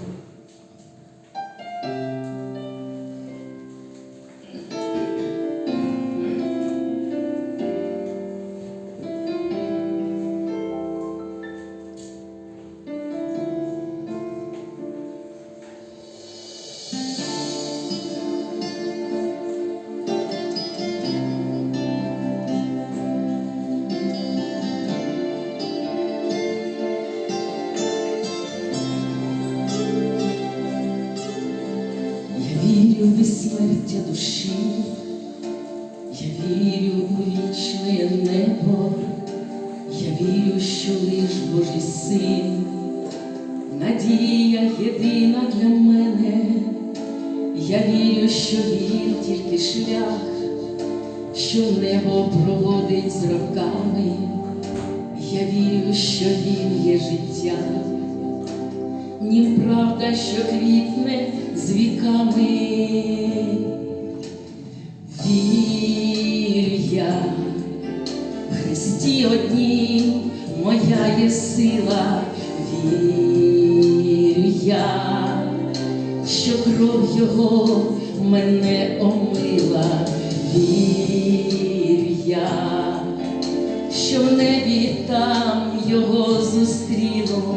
Я безсмертя душі, я вірю у вічне небо, я вірю, що лиш Божий син, надія єдина для мене, я вірю, що він тільки шлях, що небо проводить з роками, я вірю, що він є життя. Ні правда, що квітне з віками. Христі однім моя є сила, вірю я, що кров Його мене омила, вірю я, що в небі там його зустріну,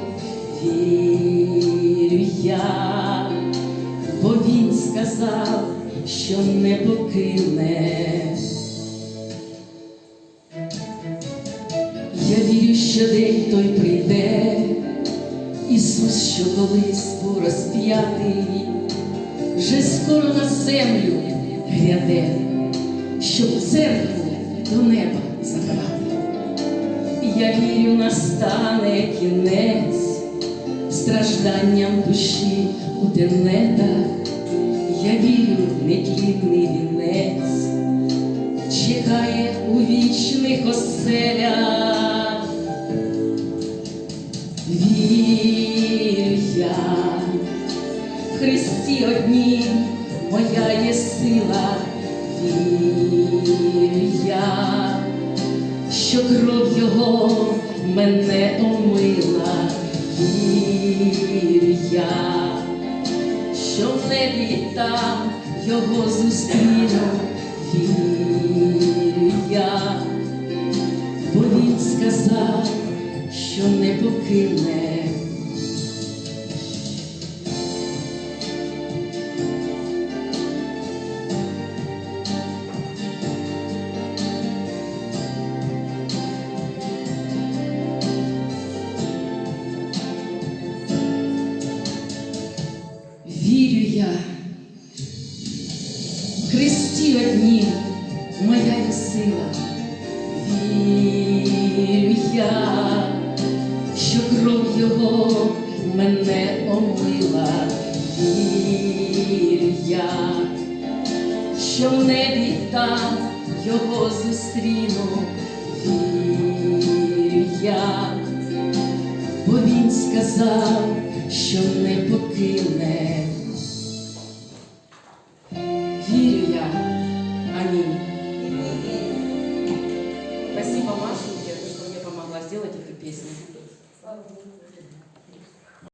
вірю я, бо він сказав, що не покине. Я вірю, що день той прийде, Ісус, що колись був розп'ятий, вже скоро на землю гряде, щоб церкву до неба забрати. Я вірю, настане кінець стражданням душі у тенетах. Я вірю, нетлінний вінець чекає у вічних оселях. Вірю я, в Христі однім моя є сила, вірю я, що кров Його мене омила, вірю я, що в небі там його зустріну, вірю я, бо він сказав, що не покине. Вірю я, Христі однім моя сила. Що в небі там його зустріну. Вірю я, бо він сказав, що не покине. Вірю я. Амінь. Спасибо Машеньке, что мне помогла сделать эту песню.